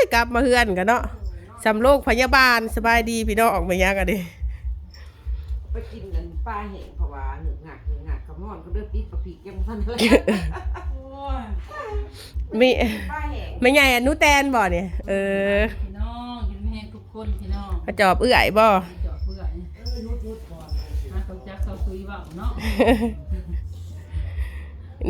ยกลับมาเฮือนกันเนาะสำโรงพยาบาลสบายดีพี่น้องออกมายังกันดิไปกินกันปลาแห้งเพราะว่าหนึ่งหักหนึ่งหักกระม่อนก็เลือกปิดปลาผีแกมทันเลยมีปลาแห้งไม่ใหญ่อะหนูแตนบ่เนี่ยเออพี่น้องกินแห้งทุกคนพี่น้องกระจอบเอื้อยบ่จอดเพื่อนเออนุดนุดก่อนหาเขาจักเขาซุยว่าเนาะ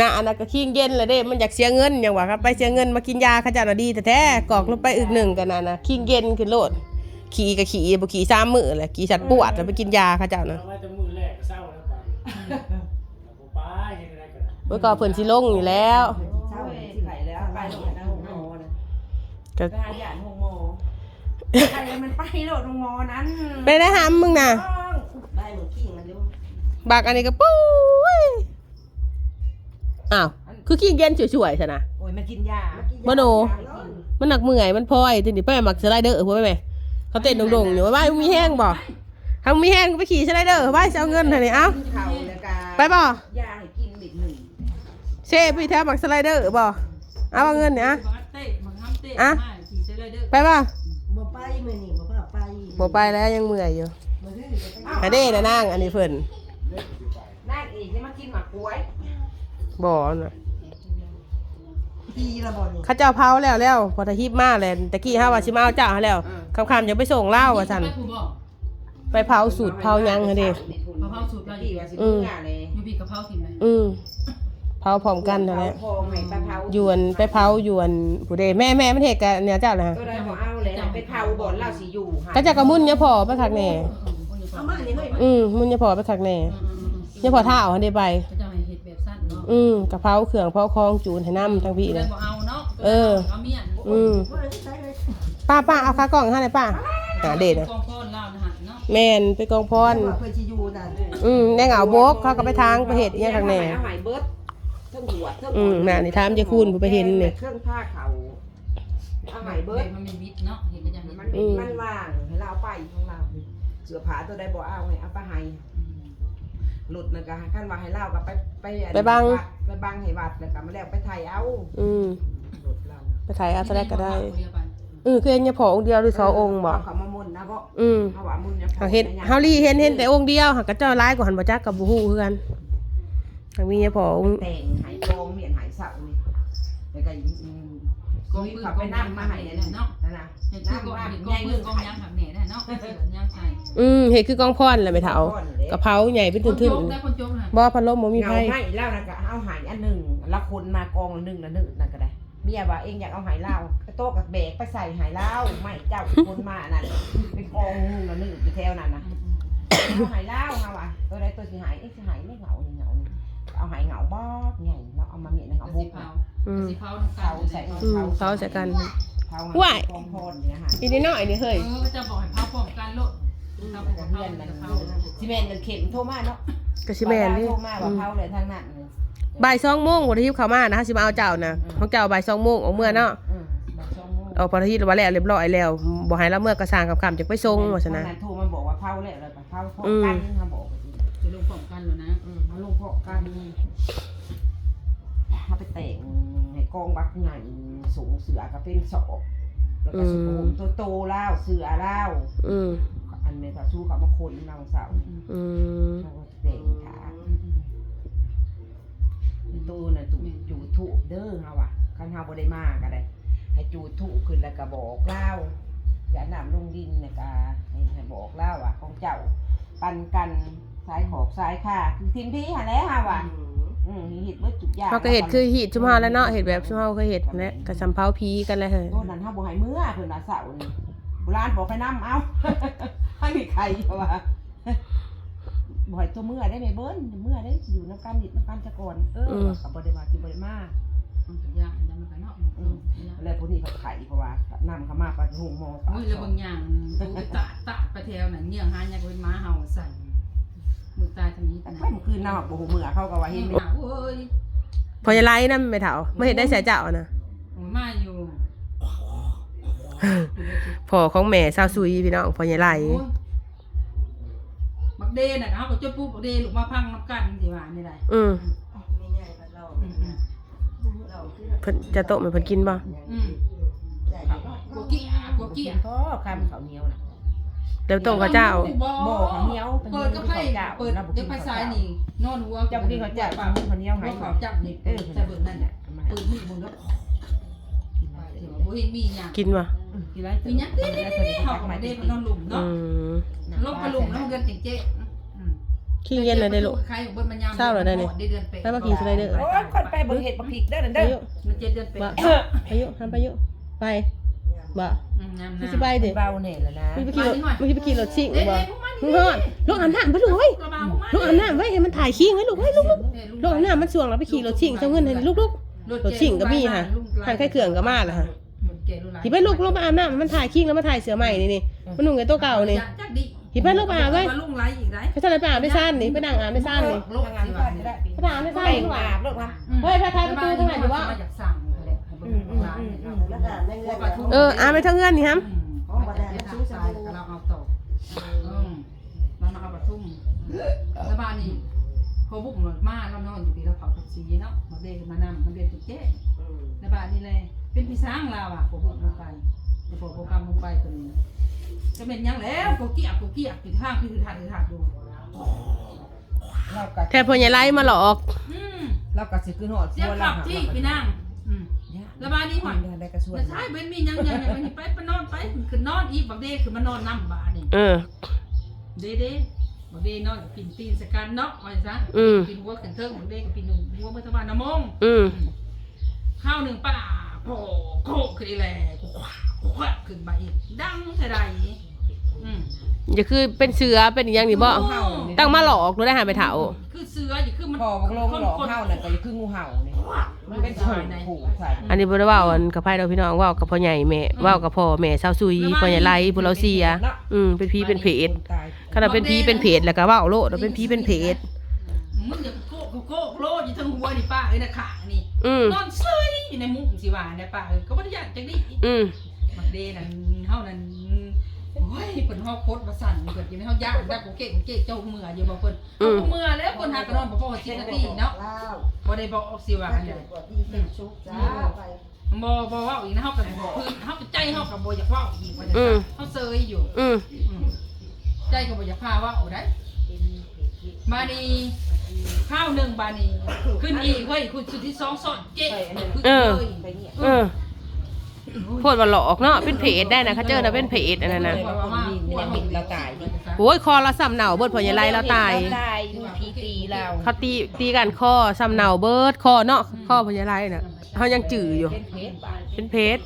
น่ะอันนั้นก็ขี้เย็นเลยเด้ มันอยากเสียเงินอย่างว่าครับไปเสียเงินมากินยาเขาเจ้าน่ะดีแต่แท้ๆกรอกลงไปอึกหนึ่งกันน่ะนะขี้เย็นขึ้นโลด ขี่กับขี่บ่ขี่ซ้ำมือแหละขี่สัตว์ปวดแล้วไปกินยาเขาเจ้านะเอาไว้แต่มือแรกก็เศร้าแล้วไปแต่ผมป้าเฮ็ดอะไรกันนะเมื่อก่อนเพิ่นสิลงอยู่แล้วเช้าเลยสิไหลแล้วไปโรงพยาบาลโรงหมอนะก็ไปหาหยาดโรงหมอไปแล้วมันไปโรงโรงหมอนั้นไปได้หามมึงน่ะได้เหมือนขิงมันอยู่บักอันนี้ก็ปุ้ย อ้าวคือขี้เย็นช่วยๆซะนะ โอ้ยมันกินยาบ่โน มันหนักเมื่อยมันพลอยทีนี้ไปหมักสไลเดอร์พวกแม่เขาเต้นดงๆอยู่ว่าบ้านมีแห้งบ่ถ้ามีแห้งก็ไปขี่สไลเดอร์บ้านจะเอาเงินเท่านี้เอ้าเข่าแล้วก็ไปบ่ยาให้กินบิดหนึ่งเช่ไปแท้หมักสไลเดอร์บ่เอาเอาเงินเนี่ยอะบักเตะบักห้ามเตะอะมาขี่เซเลยเด้อไปบ่บ่ไปมื้อนี้บ่พาไปบ่ไปแล้วยังเมื่อยอยู่มื้อนี้จะไปหาเด้นะนางอันนี้เพิ่นนั่งอีกจะมากินหมากกล้วย บ่น่ะปีละบ่นี่เขาเจ้าเผาแล้วแล้วพอตะฮิบมาแล้วตะกี้ห้าว่าสิมาเอาเจ้าหาแล้วคำๆจะไปส่งเหล้าว่าซั่นไปผู้บอกไปเผาสูตรเผายังหั่นเด้เผาสูตรพี่ว่าสิเมื่อเลยอยู่พี่กับเผาถิ่นไหมอืมเผาพร้อมกันนั่นแหละเผาให้ปลาเผาหยวนไปเผาหยวนผู้ใดแม่แม่มันเฮ็ดกับเนี่ยเจ้าน่ะก็ได้บ่เอาเลยไปเผาบ่อนเราสิอยู่ก็จะกระมุนเนี่ยพอไปคักแน่ เอามานี่เฮ้ยอืมมุนเนี่ยพอไปคักแน่เนี่ยพอท่าเอาให้ได้ไปเขาจะ อืมกะเพราเครื่องเผาคองจูนให้น้ำทั้งพี่เลเลยยบ่เอาเนาะเออเอาเมียนอืมบ่ได้ใช้เลยป้าป้าเอาคากล่องให้หน่อยป้าหาเด็ดกอะองก้อนเล่านะฮะเนาะแม่นไปกองพรว่าเพิ่นสิอยู่นั่นอืมแน่เหงาโบกเขาก็ไปทางไปเฮ็ดอีหยังข้างแน่เอาหายเบิดเทิงหัวเทิงอืมน่ะนี่ถามยายคุณผู้ไปเห็นนี่เครื่องผ้าเขาเอาหายเบิเบิดดมันมีวิทย์เนาะเห็นก็อย่างนี้มันเป็นมันว่างให้เราเอาไปของเราเสื้อผ้าตัวใดบ่เอาให้เอาไปให้ หลุดนั่นก็ขั้นว่าให้เล่าก็ไปไปอันไปบัง วัดไปบังให้วัดแล้วก็มาแล้วไปไทยเอาอืมหลุดเราไปถ่ายเอาซะแรกก็ได้เรียไปอือคือเห็นเนี่ยพอองค์เดียวหรือสององค์บ่เาเขามามุนนะบ่อืมเฮาว่ามุนเนี่ยหาเห็นเฮาลีเห็นเห็นแต่องค์เดียวหากระเจ้าร้ายกว่าหันบ่จักกับบ่ฮู้คือกันทางมีเนี่ยพอองค์แต่งหายโกงเมียนหายเสานี่แล้วก็อืมกองมีปืนขับกไปองนั่ยางงมามาให้ให้เนี่ยเนาะนั่นนะเห็นคือกองเห็นกองปืนกองยางหักแหน่ได้เนาะเสือยางใส่อืมเห็ดคือกองพรแหละไม่เท่า กะเพราใหญ่เป็นคนทึ่โจนกได้คนโจกน่ะๆบ่พัดลมบ่มีมีไผไพ่ให้แล้วนะก็เอาหายอันหนึ่งละคนมากองละหนึ่งละหนึ่งนั่นก็ได้เมียว่าเองอยากเอาหายเหล้าไปโต๊ะกับแบกไปใส่หายเหล้าไม่เจ้าคนมานั่นเป็นกองหนึ่งละหนึ่งไปแถวนั้นนะเอาหายเหล้าค่ะว่ะตัวใดตัวสิหายเอ๊ะสิหายไม่เหงานี่เหงานี่เอาหายเหงาบ้าไงแล้วเอามาเมียในเหงาสีบุกเผาอืมสีเผาน้ำเขาตาลใส่อืมเขาใส่กันเขาว่ายกองพรเนี่ยค่ะอีนิดหน่อยนี่เฮ้ยเออจะบอกให้เผาพร้อมกันโลด เผาพร้อมเพื่กัอนนมันเผาซีเมนต์มันเข็มโทรมาเนาะก็สิแม่นดิโทรมาว่าเขาเลยทางนั้นเลยบ่าย2โมงวันอาทิตย์เข้ามานะสิมาเอาเจ้านะของเจ้าบ่าย2โมงออกเมื่อเนาะอืมบอกช่องโมงเอาพระอาทิตย์ว่าแล้วเรียบร้อยแล้วบ่ให้ละเมื่อกระสร้างกับคำจะไปส่งว่าซั่นนะวัโทรมาบอกว่าเผาแล้วเลยเผาพร้อมอืมกันเขาบอกว่าจะลงพร้อมกันอยู่นะอืมเขาลงพร้อมกันเขาไปแต่งให้กองบักใหญ่สูงเสือก็เป็นศอกแล้วก็สิโผมตัวโตๆแล้วเสือแล้วอืมอั นเมตาชูเขามาคนเราเสาอืมเขาก็แต่งขาตู้น่ะตู้จูดถูกเด้อเฮาอะคันเฮาบ่ได้มาก็ได้ ให้จูดถูกขึ้นแล้วก็บอกเล่าอย่าน้ำลงดินน่ะก็ให้ให้บอกเล่าอะ ของเจ้า ปันกันซ้ายขอบซ้ายค่ะคือทีมพี่หาแล้วเฮาอะอืมเฮ็ดเบิดทุกอย่างเขาก็เฮ็ดคือฮีดชุมเฮาแล้วเนาะเฮ็ดแบบชุมเฮาเคยเฮ็ดนั่นแหละก็สำเภาผีกันเลยเฮ้ยโตนั้นเฮาบ่ให้มื้อเพิ่นว่าเสาร์นี่ โบราณบอกให้นำเอาให้มีใครเพราะว่าบ่ให้ตัวมื้อได้แม่เบิ้นมื้อได้สิอยู่นํกันนิดนํกันซะก่อนเออก็บ่ได้มาสิบ่ได้มามันก็ยากอันนั้นมันก็เนาะแล้วพวกนี้เขาไข่เพราะว่านำเขามาปะหุงหมอปะมือละบางอย่างดูตะตะไปแถวนั้นเงี้ยงหายากเป็นม้าเห่าสั่นมือตายทางนี้แต่นะค่อยมันคืนนำบ่หูมือเขาก็ว่าเห็นโอ้ยพอยายไล่นำไม่เท่าไม่เฮ็ดได้ใส่เจ้านะมาอยู่ พ่อของแม่ซาวซุยพี่น้องพอยายไล่บักเดน่ะเขาก็จดปุ๊บบักเดลูกมาพังน้ำกันสิว่านี่ได้อืมมีใหญ่กับเราเราคือเพิ่นจะโตะให้เพิ่นกินบ่อืมใจก็กกี้อะกกี้กินอะพ่อคำข้าวเหนียวน่ะเดี๋ยวโตกับเจ้าบ่ข้าวเหนียวเปิดก็ไพ่เปิดเดี๋ยวไพ่ซ้ายนี่นอนหัวเจ้ากินข้าวเจ้าปาข้าวเหนียวให้หัวขาวจับนี่เออใส่เบิ่งนั่นน่ะเปิดมือมึงแล้วบ่เห็นมีหยังกินวะ กินไรมีหยังเด้ๆเฮาก็มาเด้มันนอนหลุมอืเนาะมลงไปหลุมแล้วมันเดินเจ๊ๆอืมขี้เย็นเลยได้ลูกใครของเบิ่นมันยามเศร้าเหรอได้นี่ได้เดือนเป๊ะไปมาขี่สไลเดอร์โอ้ยคนไปเบิ่งเห็ดบักพริกเด้อนั่นเด้อาอยุมันเจ็ดเดือนเป๊ะบ่อายุทำไปอายุไปบ่อืมยามพี่นะสิไปเด้เบาเนี่ยแหละนะมึงไปขี่รถมึงไปขี่รถชิ่งเด้บ่ๆพวกมันมึงฮอดลูกอาบน้ำไปลูกเฮ้ยกระบะพวกมันลูกอาบน้ำไว้ให้มันถ่ายขี้ไว้ลูกเฮ้ยลูกลูกลูกอาบน้ำมันช่วงเราไปขี่รถชิ่งเจ้าเงินให้ลูกลูกรถชิ่งก็มีค่ะหันแค่เครื่องก็มาแล้วค่ะ ที่ไปลูกลูกมาอาบน้ำมันถ่ายขี้แล้วมาถ่ายเสือใหม่นี่นี่มันนุ่งไอ้ตัวเก่านี่ จักดิที่ไปลูกอาบไว้ลุงไรอีกไรไปทะเลไปอาบได้ซ่านนี่ไปนั่งอาบได้ซ่านนี่โลกทำงานสิบ้าว่านก็ได้ไปอาบได้ซ่านไปนี่ว่าอาบลูกมาเฮ้ยพระทายประตูทางไหนดีวะ อยากสั่งแหละให้เบิ่งร้านเนี่ยแล้วก็ในเงิน เอออาบไปทางเงินนี่ครับของบ่ได้ซื้อทรายก็เราเอาต่ออืมมันมาเอาปทุมแล้วบ้านนี้พอบุกมาเรานอนอยู่ปีเราเผาผักชีเนาะมาเด็กมานำมันเด็กตุ๊กเจ๊ในบ้านนี่เลย เป็นพี่สร้างเราอะผมบอกลงไปเดี๋ยวผมโปรแกรมลงไปคนนี้จะเป็นหยังแล้วกูเกียกกูเกียกติดข้างพี่คือถ่ายคือถ่ายดูเราก็แค่พอใหญ่ไล่มาหลอกอืมเราก็สิขึ้นหอดเสียขับที่พี่นั่งอืมแล้วบ้านนี้หมัอนได้กระชวนแต่ใช่เป็นมีหยังยังยังไปไปนอนไปคือนอนอีกบักเด้คือมานอนน้ำบ้านนี่เออเด้เด้บักเด้นอนกับปินตีนสกันเนาะว่าซะอืมปินหัวขึ้นเทิงบักเด้กับปินหัวเมื่อตะวันน้ำมงอืมข้าวหนึ่งป้า โผล่โคกขึ้นอีแหละกูคว้ากูคว้าขึ้นมาอีกดังเท่าใดอืมอย่าคือเป็นเสือเป็นอหย่างนี้บ่ตั้งมาหลอกรู้ได้หาไปเถาคือเสืออยู่คือมันพอบักลงหลอกเห่าน่ะก็คืองูเห่านี่มันเป็นถูกผูกใส่อันนี้บ่ได้เว้าอันกับไผเราพี่น้องเว้ากับพ่อใหญ่แม่เว้ากับพ่อแม่ชาวซุยพ่อใหญ่ไล่ผู้เราเสียอืมเป็นพี่เป็นเพจขนาดเป็นพี่เป็นเพจแล้วก็เว้าโลดว่าเป็นพี่เป็นเพจมึงอย่าโกกโกกโลดอยู่ทั้งหัวนี่ป้าเอ้ยนะขานี่ อืมนอนเซยอยู่ในมุ้งสิว่าเนี่ยป้าเอ้ยก็บ่ได้อยากจังนี้อืมมันเดนั่นเฮานั่นโอ้ยเพิ่นเฮาโคตรว่าสั่นเพิ่นอยู่ในเฮาย่างได้กูเก่งเก่งเจ้าเมื่ออยู่บ่เพิ่นเฮาเมื่อแล้วคนหากระนอนบ่พอ10นาทีเนาะลาวบ่ได้บอกสิว่าอันใดกว่าดีเป็นชุกจ้าไปบ่บ่เว้าอีกนะเฮาก็คือเฮาก็ใจเฮาก็บ่อยากเว้าอีกว่าจังอืซั่มนเฮาเซยอยู่อืมอืมใจก็บ่อยากพาเว้าได้ มานี่ข้าวหนึ่งบานี่ขึ้นอีกเฮ้ยคุณสุดที่สองสอดเจ๊ขึ้นเลยไปเนี่ยเออพูดว่าหลอกเนาะเป็นเพจได้นะเขาเจอนะเป็นเพจอันนั้นนะเนี่ยมิดเราตายดิโอ้ยคอเราซ้ำเหนาเบิดพ่อใหญ่ไล่เราตายตายมีผีตีเราเขาตีตีกันคอซ้ำเหนาเบิดคอเนาะคอพ่อใหญ่ไล่น่ะเขายังจื้ออยู่เป็นเพชรบาดเป็นเพจ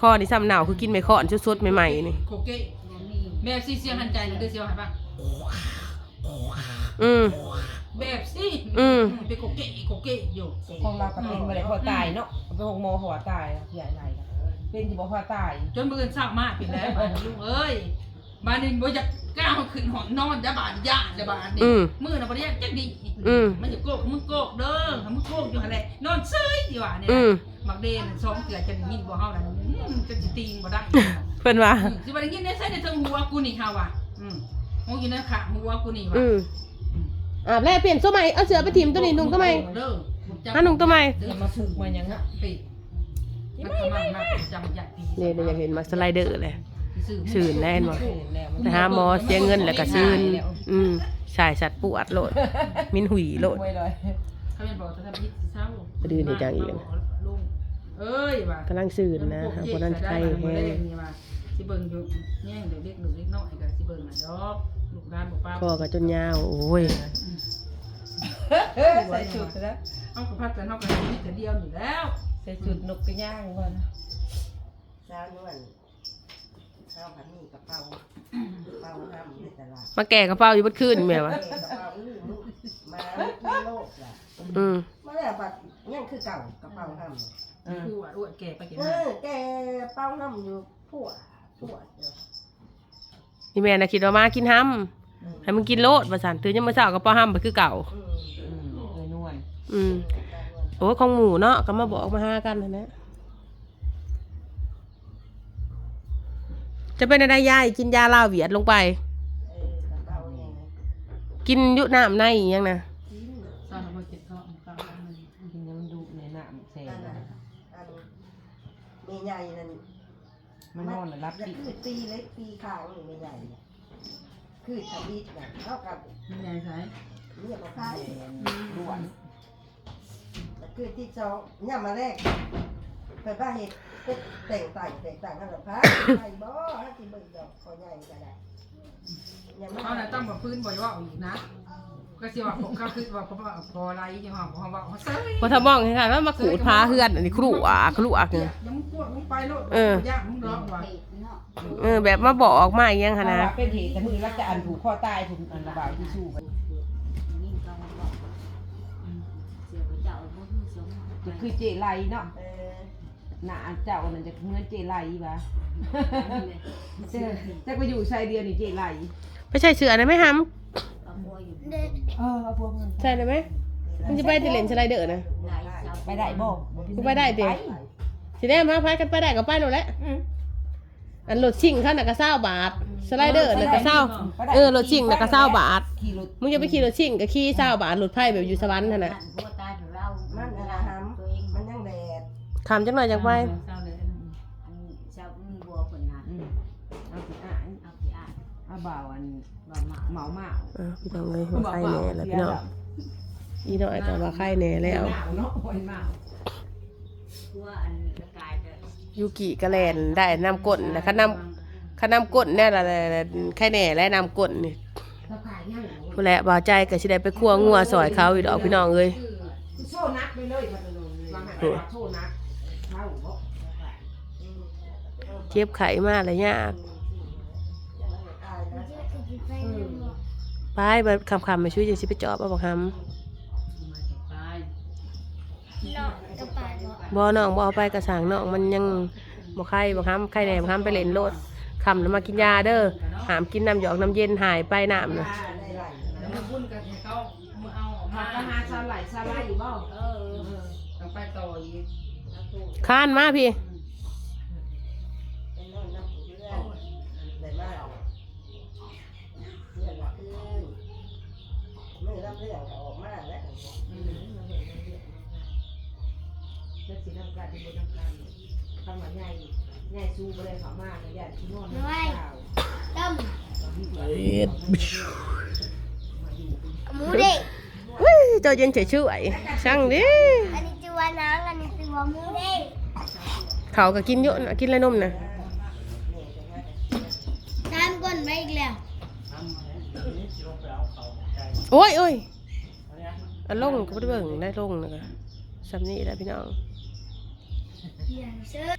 คอนี่ซ้ำเหนาคือกินไม่คอนสดๆใหม่ๆนี่โคเกะแม่ซีเสียงหันใจหนูเดือเสียวหายปะ อืม แบบซี่อืมเป็นโคเกะโคเกะอยู่ของเราก็เป็นมาเลยพอตายเนาะไปหกโมงหัวตายใหญ่ไรเป็นที่บอกพอตายจนมือเศร้ามากเป็นแล้วบ้านลุงเอ้ยบ้านนี้บ่อยากก้าวขึ้นหอนนอนจะบานย่าจะบานนี่อืมมือน่ะบ่ได้อยากจักดีอืม มันจะโกกมึงโกกเด้อมึงโกกอยู่หั่นแหละนอนเซยดีว่าเนี่ยอืมมักเดนซ้อมเกลือจะได้ยินบ่เฮานั่นอืมจะสิตีงบ่ได้ เพิ่นว่า อืมสิบ่ได้ยินได้ใส่ในเทิงหัวกูนี่เฮาว่ะอืม มองอยู่ในขาหัวกูนี่ว่ะอืมอาบแล้วเปลี่ยนตัวใหม่เอาเสือไปถิ่มตัวนี้นุ่งตัวใหม่เด้ออะนุ่งตัวใหม่เด้อจะมาฝึกมายังฮะปิดมันทำมามาจำใหญ่ปีนี่เราอยากเห็นมาสไลเดอร์เลยซื่อสื่นแน่นว่ะแล้วไปหาหมอเสียเงินแล้วก็ซื่นอืมสายสัตว์ปวดโลด มินหุยโลดไว้เลยเขาเป็นบอกจะทำพิษเศร้าไปดูนี่จังอีกลุงเอ้ยว่ะกำลังสื่นนะหาคนนั้นใครแฮแฮงนี่ว่าสิเบิ่งอยู่แย่งเดี๋ยวเด็กหนูเล็กน้อยก็สิเบิ่งน่ะดอก ลูกด้านบ่ป้าคอกับจนยาวโอ้ยใส่ชุดแล้วเอากระพัดกันเฮากันนี่แต่เดียวนี่แล้ว ใส่ชุดนกกระย่างก่อนเช้านวลเช้าพันนี่กระเป๋ากระเป๋าห้ามในตลาดมาแก่กระเป๋าอยู่บนคืนแม่วะกระเป๋าอื้อลูกมาไม่กินโลกล่ะอืมมาแล้วบัดยังคือเก่ากระเป๋าห้ามคือว่าอ้วนแก่ไปแก่เอมาอแกเป้าห้ามอยู่ผัวผัวเดี๋ยว นี่แม่น่ะคิดว่ามากินห้ำให้มึงกินโลดว่าซั่นตื่นยังมื้อเช้าก็ป้อห้ำไปคือเก่า อืมอืมเลยนวลอืมโอ้ยของหมูเนาะก็มาบอกมาหากันนั่นแหละจะเป็นอะไรยายกินยาลาเวียดลงไปเออกระเป๋าเนี่ยนะกินอยุน้ำในอีหยังนะกินสร้างมาเก็บท้องกลางมันกินน้ำดุในน้ำแซ่อันบนั้นอันมีใหญ่นั่น มันนอนน่ะรับอย่าติคือตีเล็กตีข้างนี่ไม่ใหญ่น่ะคือทวีตน่ะเท่ากับมันใหญ่ใส่เนี่ยบ่คายด่วนแต่คือที่สองเนี่ยมาแรกเปิดว่าเห็ดเป็ดแต่งต่างแต่งต่างกันหรอพะไอ้บ่ฮะที่เบิ่งดอกคอใหญ่ก็ได้ยังไม่เขาน่ะต้องแบบพื้นบ่อยว่าอีกนะ ก็สิว่าผมก็คือว่าเพราะว่าพอไรจังหวะเพราะว่าเขาเซ่พอทมองให้ค่ะว่ามาขูดพาเฮือนอันนี้ครุอะครุอะเดี๋ยวมึงปวดมึงไปโลดเออยากมึงร้องว่ะเออแบบมาบอกมาอีหยังขหั่นนานะดเป็นเหตุแต่มือรักจะอันผูกคอตายถูกอันระบายที่สู้กันจะคือเจไลเนาะเออหน้าเจ้านั่นจะเหมือนเจไลปะเจ้าแต่ไปอยู่ชายเดียวนี่เจไลไม่ใช่เสือนะไหม่ฮัม เออเอาพวกมันใช่เลยไหมมันจะไปที่เลนสไลเดอร์นะไปได้บ่กูไปได้ดิสิได้มาพายกันไปได้ก็ไปโน่นแหละอันรถชิ่งเขาน่ะก็เศร้าบาทสไลเดอร์น่ะก็เศร้าเออรถชิ่งน่ะก็เศร้าบาทขี่รถมึงจะไปขี่รถชิ่งก็ขี่เศร้าบาทรถไผ่แบบอยู่สวรรค์นั่นน่ะมันอะไรหำมันยังแดดคำจังหน่อยจังไปเศร้าเลยอืมเอาสิอ่านเอาบ่าวอัน เหมาเหมาเออพี่น้องเลยว่าใครแน่แล้วพี่น้องอีน้อยก็ว่าใครแน่แล้วเหมาเนาะโอ้ยเหมายูกิกระแลนได้นำก้นนะคันนำคันนำก้นแน่ละใครแน่และนำก้นนี่ถ้าขายยังผู้แหละบ่าวใจก็สิได้ไปคั่วงัวซอยเขาอีดอกพี่น้องเอ้ยโซ่นักไปเลยพันนวางหาโซ่นักเข้าบ่เจ็บไข้มากเลยยาก ไปบัดคำๆมาช่วยจังสิไปจอบเอาบ่คำตายบ่น้องบ่เอาไปกระสางน้องมันยังบ่ไข้บ่คำไข้แหน่บ่คำไปเล่นโลดคำแล้วมากินยาเด้อหามกินน้ำหยอกน้ำเย็นหายไปน้ำน่ะได้ไหลแล้วมาบุญกันให้เขามาเอาออกมามาก็หาซาไหลซาไหลบ่เออ ต้องไปต่ออีกค้านมาพี่ เป็นน้องน้ำผู้เพื่อนได้มากเพื่อนละคืนมือรับ เรื่องก็ออกมาแล้วเลือกสิทำการที่บนทำการทำมาใหญ่ใหญ่สู้ไปเลยเขามากเลยญาติพี่นองนะเจ้าหมูเด็กเฮ้ยเจ้าเย็นเฉยๆช่างดิอันนี้ตัวน้ำอันนี้ตัวหมูเด็กเขาก็กินเยอะนะกินอะไรนมนะ ตามก้นไปอีกแล้ว สิลงไปเอาเขาใจ โอ้ยโอ้ยอันเนี้ยอันลงก็บ่ได้เบิ่งได้ลงนะคะสำนี้แหละพี่น้อง เขียนเสื้อ